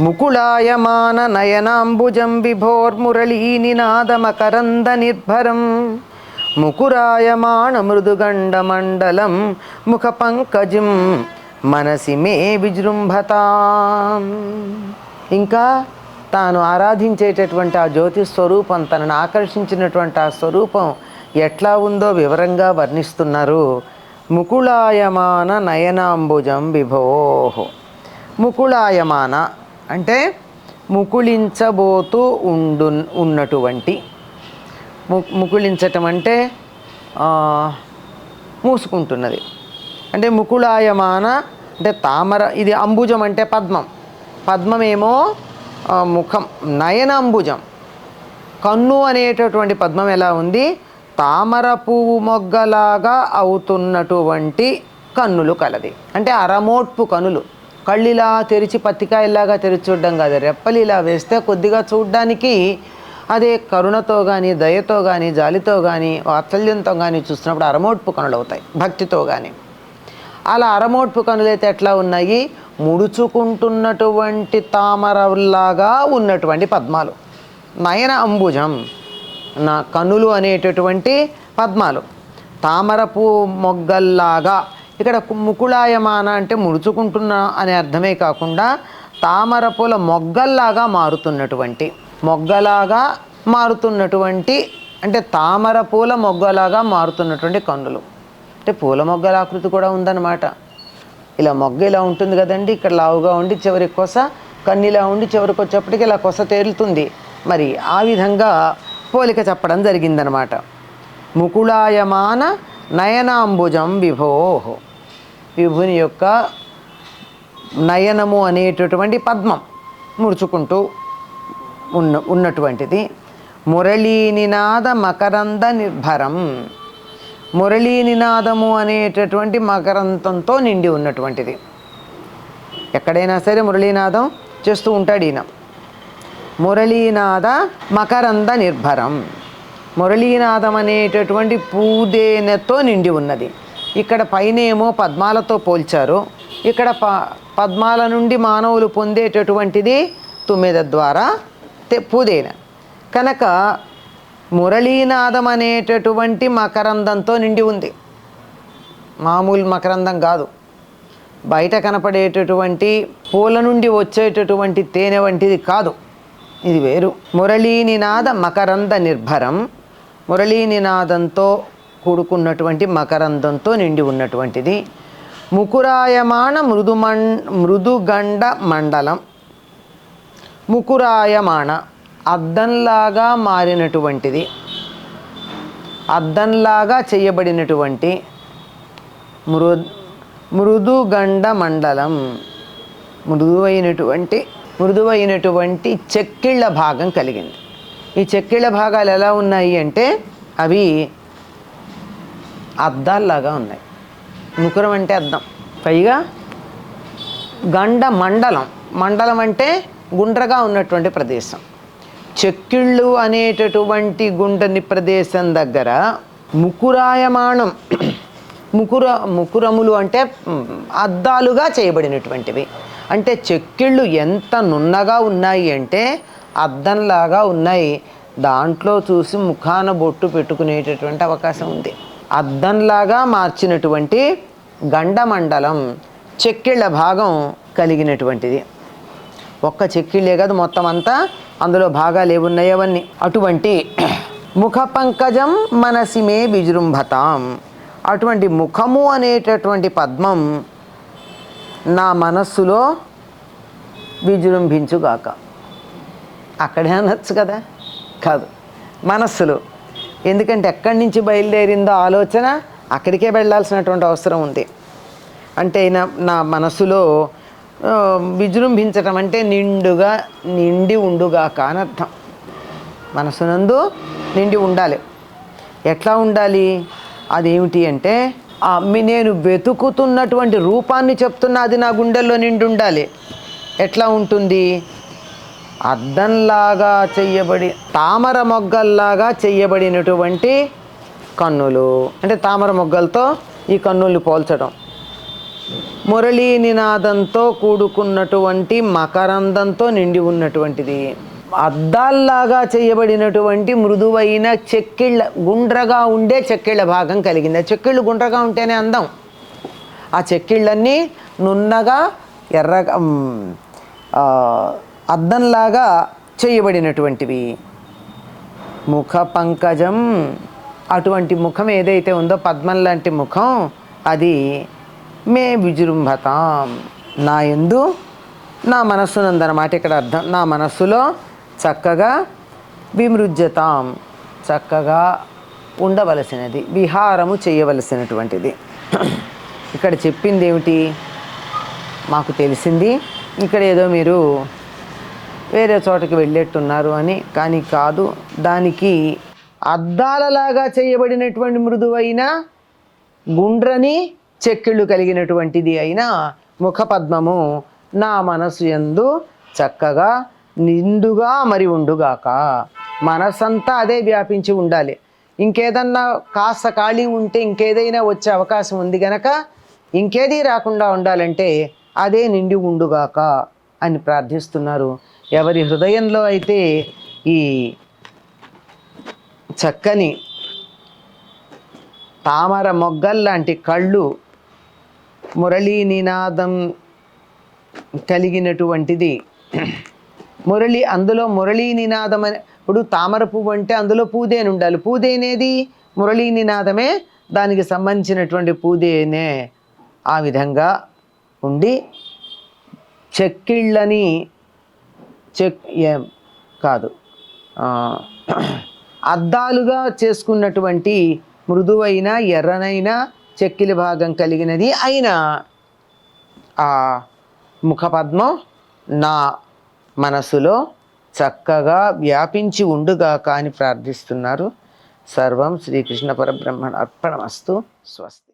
ముకుళాయమాన నయనాంబుజం విభోర్మురళీనినాదమకరంద నిర్భరం ముకురాయమాణ మృదుగండమండలం ముఖ పంకజం మనసి మే విజృంభతాం ఇంకా తాను ఆరాధించేటటువంటి ఆ జ్యోతి స్వరూపం తనను ఆకర్షించినటువంటి ఆ స్వరూపం ఎట్లా ఉందో వివరంగా వర్ణిస్తున్నారు. ముకుళాయమాన నయనాంబుజం విభోహో ముకుళాయమాన అంటే ముకుళించబోతూ ఉండు ఉన్నటువంటి. ము ముకుళించటం అంటే మూసుకుంటున్నది. అంటే ముకుళాయమాన అంటే తామర ఇది అంబుజం అంటే పద్మం. పద్మమేమో ముఖం నయన అంబుజం కన్ను అనేటటువంటి పద్మం ఎలా ఉంది? తామర పువ్వు మొగ్గలాగా అవుతున్నటువంటి కన్నులు కలది. అంటే అరమోట్పు కనులు. కళ్ళిలా తెరిచి పత్తికాయలాగా తెరిచి చూడడం కాదు. రెప్పలు ఇలా వేస్తే కొద్దిగా చూడడానికి అదే కరుణతో కానీ దయతో కానీ జాలితో కానీ వాత్సల్యంతో కానీ చూసినప్పుడు అరమోట్పు కనులు అవుతాయి భక్తితో కానీ అలా అరమోట్పు కనులైతే ఎట్లా ఉన్నాయి? ముడుచుకుంటున్నటువంటి తామరలాగా ఉన్నటువంటి పద్మాలు. నయన అంబుజం నా కనులు అనేటటువంటి పద్మాలు. తామరపు మొగ్గల్లాగా ఇక్కడ ముకుళాయమాన అంటే ముడుచుకుంటున్నా అనే అర్థమే కాకుండా తామరపుల మొగ్గల్లాగా మారుతున్నటువంటి మొగ్గలాగా మారుతున్నటువంటి అంటే తామర పూల మొగ్గలాగా మారుతున్నటువంటి కన్నులు అంటే పూల మొగ్గల ఆకృతి కూడా ఉందన్నమాట. ఇలా మొగ్గ ఇలా ఉంటుంది కదండి ఇక్కడ లావుగా ఉండి చివరి కొస కన్నిలా ఉండి చివరికి వచ్చేప్పటికి ఇలా కొస తేలుతుంది. మరి ఆ విధంగా పోలిక చెప్పడం జరిగిందనమాట ముకుళాయమాన నయనాంబుజం విభో. విభుని యొక్క నయనము అనేటటువంటి పద్మం ముడుచుకుంటూ ఉన్న ఉన్నటువంటిది. మురళీనినాద మకరంద నిర్భరం. మురళీ నినాదము అనేటటువంటి మకరంతంతో నిండి ఉన్నటువంటిది. ఎక్కడైనా సరే మురళీనాదం చేస్తూ ఉంటాడు ఈయన. మురళీనాద మకరంద నిర్భరం. మురళీనాదం అనేటటువంటి పూదేనతో నిండి ఉన్నది. ఇక్కడ పైనేమో పద్మాలతో పోల్చారు. ఇక్కడ ప పద్మాల నుండి మానవులు పొందేటటువంటిది తుమ్మెద ద్వారా పూదేన. కనుక మురళీనాదం అనేటటువంటి మకరందంతో నిండి ఉంది. మామూలు మకరందం కాదు. బయట కనపడేటటువంటి పూల నుండి వచ్చేటటువంటి తేనె వంటిది కాదు. ఇది వేరు. మురళీనినాద మకరంద నిర్భరం. మురళీనినాదంతో కూడుకున్నటువంటి మకరందంతో నిండి ఉన్నటువంటిది. ముకురాయమాణ మృదుమం మృదుగండ మండలం. ముకురాయమాణ అద్దంలాగా మారినటువంటిది. అద్దంలాగా చేయబడినటువంటి మృ మృదుగండ మండలం. మృదువైనటువంటి మృదువైనటువంటి చెక్కిళ్ళ భాగం కలిగింది. ఈ చెక్కిళ్ళ భాగాలు ఎలా ఉన్నాయి అంటే అవి అద్దాల్లాగా ఉన్నాయి. ముకురం అంటే అద్దం. పైగా గండ మండలం. మండలం అంటే గుండ్రగా ఉన్నటువంటి ప్రదేశం. చెక్కిళ్ళు అనేటటువంటి గుండని ప్రదేశం దగ్గర ముకురాయమాణం ముకుర ముకురములు అంటే అద్దాలుగా చేయబడినటువంటివి. అంటే చెక్కిళ్ళు ఎంత నున్నగా ఉన్నాయి అంటే అద్దంలాగా ఉన్నాయి. దాంట్లో చూసి ముఖాన బొట్టు పెట్టుకునేటటువంటి అవకాశం ఉంది. అద్దంలాగా మార్చినటువంటి గండమండలం చెక్కిళ్ళ భాగం కలిగినటువంటిది. ఒక్క చెక్కిళ్ళే కాదు మొత్తం అంతా అందులో భాగాలు ఏమున్నాయి అవన్నీ? అటువంటి ముఖ పంకజం మనసిమే విజృంభతాం. అటువంటి ముఖము అనేటటువంటి పద్మం నా మనస్సులో విజృంభించుగాక. అక్కడే అనొచ్చు కదా? కాదు. మనస్సులో. ఎందుకంటే ఎక్కడి నుంచి బయలుదేరిందో ఆలోచన అక్కడికే వెళ్ళాల్సినటువంటి అవసరం ఉంది. అంటే నా నా మనసులో విజృంభించటం అంటే నిండుగా నిండి ఉండుగా కానర్థం మనసునందు నిండి ఉండాలి. ఎట్లా ఉండాలి? అదేమిటి అంటే నేను వెతుకుతున్నటువంటి రూపాన్ని చెప్తున్నా అది నా గుండెల్లో నిండి ఉండాలి ఎట్లా ఉంటుంది? అద్దంలాగా చెయ్యబడి తామర మొగ్గల్లాగా చెయ్యబడినటువంటి కన్నులు. అంటే తామర మొగ్గలతో ఈ కన్నుల్ని పోల్చడం. మురళీ నినాదంతో కూడుకున్నటువంటి మకరందంతో నిండి ఉన్నటువంటిది. అద్దాల్లాగా చేయబడినటువంటి మృదువైన చెక్కిళ్ళ గుండ్రగా ఉండే చెక్కిళ్ళ భాగం కలిగింది. ఆ చెక్కిళ్ళు గుండ్రగా ఉంటేనే అందం. ఆ చెక్కిళ్ళన్నీ నున్నగా ఎర్రగా అద్దంలాగా చేయబడినటువంటివి. ముఖ పంకజం అటువంటి ముఖం ఏదైతే ఉందో పద్మం లాంటి ముఖం అది మే విజృంభతాం. నా ఎందు నా మనస్సునందనమాట ఇక్కడ అర్థం నా మనస్సులో చక్కగా విమృజ్యతాం. చక్కగా ఉండవలసినది విహారము చేయవలసినటువంటిది. ఇక్కడ చెప్పింది ఏమిటి మాకు తెలిసింది ఇక్కడ ఏదో మీరు వేరే చోటకి వెళ్ళేట్టున్నారు అని కానీ కాదు. దానికి అద్దాలలాగా చేయబడినటువంటి మృదువైన గుండ్రని చెక్కిళ్ళు కలిగినటువంటిది అయిన ముఖపద్మము నా మనసు ఎందు చక్కగా నిండుగా మరి ఉండుగాక. మనసంతా అదే వ్యాపించి ఉండాలి. ఇంకేదన్నా కాస్త ఖాళీ ఉంటే ఇంకేదైనా వచ్చే అవకాశం ఉంది గనక ఇంకేది రాకుండా ఉండాలంటే అదే నిండి ఉండుగాక అని ప్రార్థిస్తున్నారు. ఎవరి హృదయంలో అయితే ఈ చక్కని తామర మొగ్గల్లాంటి కళ్ళు మురళీ నినాదం కలిగినటువంటిది. మురళి అందులో మురళీ నినాదం అనే ఇప్పుడు తామర పువ్వు అంటే అందులో పూదేని ఉండాలి. పూదేనేది మురళీ నినాదమే. దానికి సంబంధించినటువంటి పూదేనే ఆ విధంగా ఉండి చెక్కిళ్ళని చెక్ ఏం కాదు. అద్దాలుగా చేసుకున్నటువంటి మృదువైన ఎర్రనైన చెక్కిలి భాగం కలిగినది అయిన ఆ ముఖపద్మం నా మనసులో చక్కగా వ్యాపించి ఉండుగాక అని ప్రార్థిస్తున్నారు. సర్వం శ్రీకృష్ణ పరబ్రహ్మణ అర్పణమస్తు. స్వస్తి.